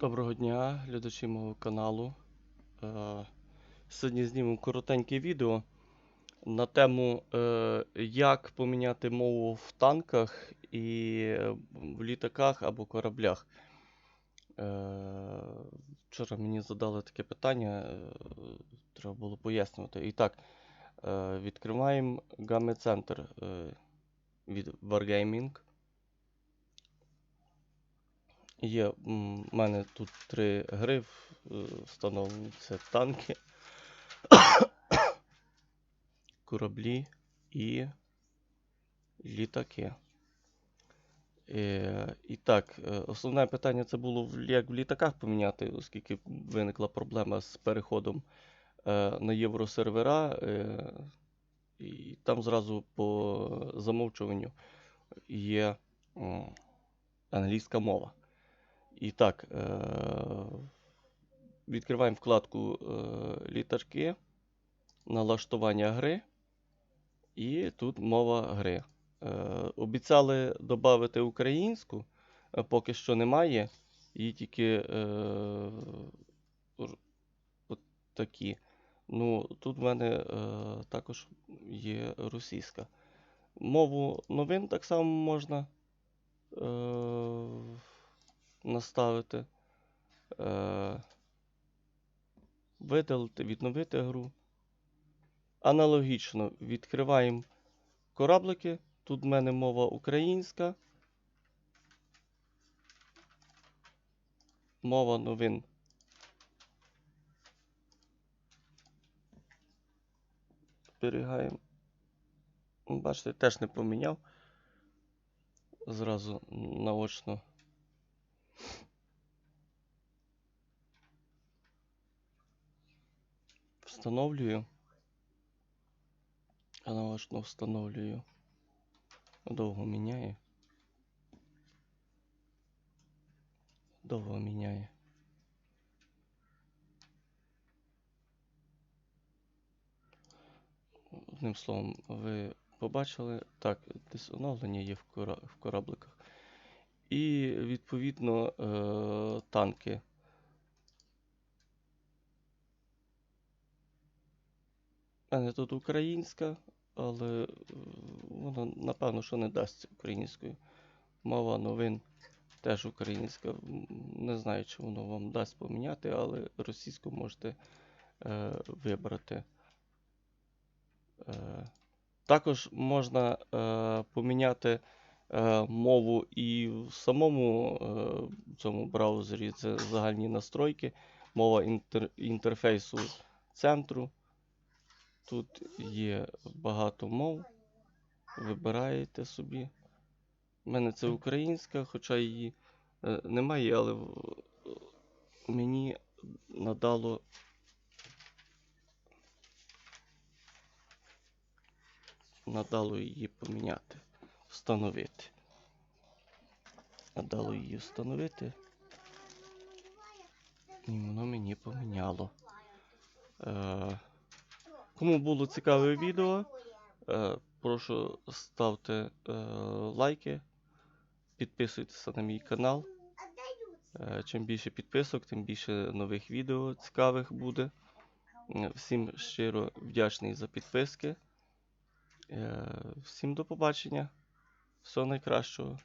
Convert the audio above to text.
Доброго дня, глядачі мого каналу. Е, Сьогодні знімемо коротеньке відео на тему, е, як поміняти мову в танках і е, в літаках або кораблях. Вчора мені задали таке питання, треба було пояснювати. І так, відкриваємо е, від Wargaming. Є в мене тут три гри е, встановлені. Це танки, кораблі і літаки. Е, і так, е, основне питання це було як в літаках поміняти, оскільки виникла проблема з переходом на євросервера. І там зразу по замовчуванню є англійська мова. І так, е- відкриваємо вкладку е- літачки, налаштування гри, і тут мова гри. Е- обіцяли додати українську, поки що немає. Її тільки от такі. Ну, тут в мене також є російська. Мову новин так само можна. Наставити, е, видалити, відновити гру. Аналогічно відкриваємо кораблики. Тут в мене мова українська. Мова новин. Зберігаємо. Бачите, теж не поміняв. Зразу наочно. Встановлюю. Аналогічно встановлюю. Довго міняє. Довго міняє. Одним словом, ви побачили, так, десь оновлення є в корабликах. І відповідно е... танки. У мене тут українська, але е, вона напевно, що не дасть українською. Мова новин теж українська. Не знаю, чи воно вам дасть поміняти, але російську можете е, вибрати. Е, також можна е, поміняти мову і в самому е, цьому браузері. Це загальні настройки, мова інтер, інтерфейсу центру. Тут є багато мов. Вибираєте собі. У мене це українська, хоча її е, немає, але мені надало. Надало її поміняти, встановити. Надало її встановити. І воно мені поміняло. Е, Кому було цікаве відео, е, прошу ставте е, лайки, підписуйтеся на мій канал. Е, чим більше підписок, тим більше нових відео цікавих буде. Е, Всім щиро вдячний за підписки. Е, всім до побачення. Всього найкращого.